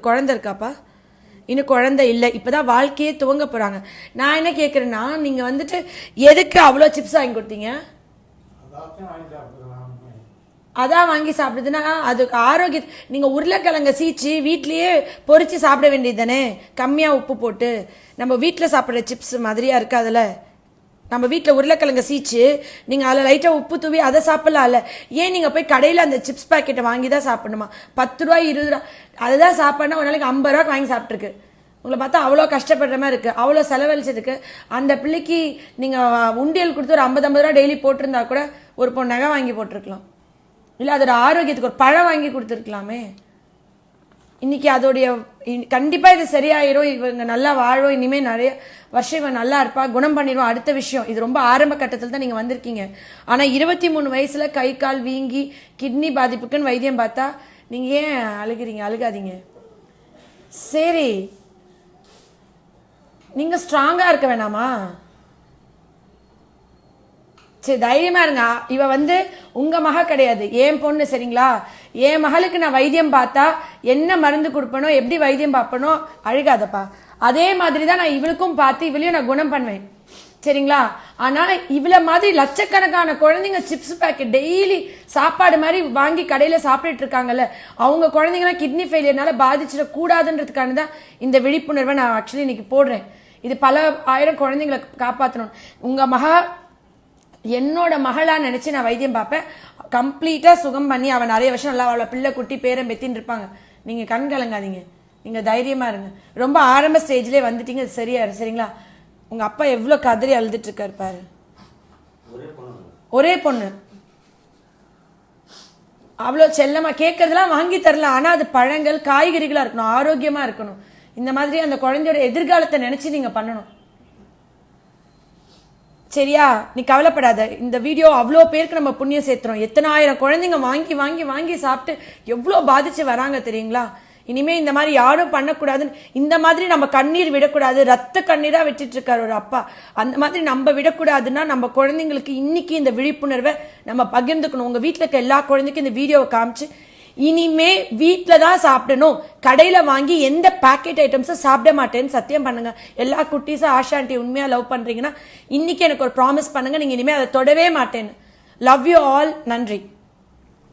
குழந்தை இருக்காப்பா? இன்னும் குழந்தை இல்லை. இப்பதான் வாழ்க்கையே துவங்க போறாங்க. நான் என்ன கேட்குறேன்னா நீங்க வந்துட்டு எதுக்கு அவ்வளோ சிப்ஸ் வாங்கி கொடுத்தீங்க? அதான் வாங்கி சாப்பிடுதுன்னா அதுக்கு ஆரோக்கிய நீங்க உருளைக்கிழங்க சீச்சு வீட்லயே பொரிச்சு சாப்பிட வேண்டியது தானே கம்மியா உப்பு போட்டு. நம்ம வீட்டில் சாப்பிட்ற சிப்ஸ் மாதிரியா இருக்காதுல்ல? நம்ம வீட்டில் உருளைக்கிழங்கு சீச்சு நீங்கள் அதில் லைட்டாக உப்பு தூவி அதை சாப்பிட்லாம்ல ஏன் நீங்கள் போய் கடையில் அந்த சிப்ஸ் பாக்கெட்டை வாங்கி தான் சாப்பிடணுமா? பத்து ரூபா இருபது ரூபா அதை தான் சாப்பிட்னா ஒரு நாளைக்கு ஐம்பது ரூபாய்க்கு வாங்கி சாப்பிட்ருக்கு உங்களை பார்த்தா அவ்வளோ கஷ்டப்படுற மாதிரி இருக்குது அவ்வளோ செலவழிச்சதுக்கு. அந்த பிள்ளைக்கு நீங்கள் உண்டியல் கொடுத்து ஒரு ஐம்பது ஐம்பது ரூபா டெய்லி போட்டிருந்தா கூட ஒரு பொண்ணு நகை வாங்கி போட்டிருக்கலாம். இல்லை அதோட ஆரோக்கியத்துக்கு ஒரு பழம் வாங்கி கொடுத்துருக்கலாமே. இன்னைக்கு அதோடைய இ- கண்டிப்பா இது சரியாயிரும். இவங்க நல்லா வாழும் இனிமே நிறைய வருஷம் இவன் நல்லா இருப்பா. குணம் பண்ணிடுவோம் அடுத்த விஷயம் இது ரொம்ப ஆரம்ப கட்டத்தில் தான் நீங்க வந்திருக்கீங்க. ஆனா இருபத்தி மூணு வயசுல கை கால் வீங்கி கிட்னி பாதிப்புக்குன்னு வைத்தியம் பார்த்தா நீங்க ஏன் அழுகிறீங்க? அழுகாதீங்க. சரி. நீங்க ஸ்ட்ராங்கா இருக்க வேணாமா? சரி தைரியமா இருங்க. இவ வந்து உங்க மக கிடையாது. என் பொண்ணு சரிங்களா? என் மகளுக்கு நான் வைத்தியம் பார்த்தா என்ன மருந்து கொடுப்பனோ எப்படி வைத்தியம் பார்ப்பனோ அழுகாதப்பா. அதே மாதிரி தான் நான் இவளுக்கும் பார்த்து இவளையும் நான் குணம் பண்ணுவேன். சரிங்களா? ஆனா இவள மாதிரி லட்சக்கணக்கான குழந்தைங்க சிப்ஸ் பேக்கெட் டெய்லி சாப்பாடு மாதிரி வாங்கி கடையில சாப்பிட்டுட்டு இருக்காங்கல்ல அவங்க குழந்தைங்களாம் கிட்னி ஃபெயிலியர்னால பாதிச்சிட கூடாதுன்றதுக்கான தான் இந்த விழிப்புணர்வை நான் ஆக்சுவலி இன்னைக்கு போடுறேன். இது பல ஆயிரம் குழந்தைங்களை காப்பாற்றணும் உங்கள் மகா என்னோட மகளா நினைச்சு நான் வைத்தியம் பார்ப்பேன். கம்ப்ளீட்டா சுகம் பண்ணி அவன் நிறைய வருஷம் நல்லா அவளை பிள்ளை குட்டி பேரன் பெத்தின்னு இருப்பாங்க. நீங்க கண் கலங்காதீங்க. நீங்க தைரியமா இருங்க. ரொம்ப ஆரம்ப ஸ்டேஜ்லயே வந்துட்டீங்க. அது சரியா இரு, சரிங்களா? உங்க அப்பா எவ்வளவு கதறி அழுதுட்டு இருக்காரு பாரு. ஒரே பொண்ணு. அவ்வளோ செல்லமா கேட்கறதெல்லாம் வாங்கி தரலாம் ஆனா அது பழங்கள் காய்கறிகளா இருக்கணும். ஆரோக்கியமா இருக்கணும். இந்த மாதிரி அந்த குழந்தையோட எதிர்காலத்தை நினைச்சு நீங்க பண்ணணும். சரியா? நீ கவலைப்படாத. இந்த வீடியோ அவ்வளோ பேருக்கு நம்ம புண்ணியம் சேர்த்துறோம் எத்தனை ஆயிரம் குழந்தைங்க வாங்கி வாங்கி வாங்கி சாப்பிட்டு எவ்வளோ பாதிச்சு வராங்க தெரியுங்களா? இனிமே இந்த மாதிரி யாரும் பண்ணக்கூடாதுன்னு இந்த மாதிரி நம்ம கண்ணீர் விடக்கூடாது. ரத்த கண்ணீராக விட்டுட்டு ஒரு அப்பா. அந்த மாதிரி நம்ம விடக்கூடாதுன்னா நம்ம குழந்தைங்களுக்கு இன்னைக்கு இந்த விழிப்புணர்வை நம்ம பகிர்ந்துக்கணும். உங்கள் வீட்டில் இருக்க எல்லா குழந்தைக்கும் இந்த வீடியோவை காமிச்சு இனிமே வீட்டில் தான் சாப்பிடணும். கடையில் வாங்கி எந்த பேக்கெட் ஐட்டம்ஸும் சாப்பிட மாட்டேன்னு சத்தியம் பண்ணுங்க. எல்லா குட்டீஸும் ஆஷாண்டி உண்மையாக லவ் பண்ணுறீங்கன்னா இன்னைக்கு எனக்கு ஒரு ப்ராமிஸ் பண்ணுங்க நீங்கள் இனிமேல் அதை தொடவே மாட்டேன்னு. லவ் யூ ஆல் நன்றி.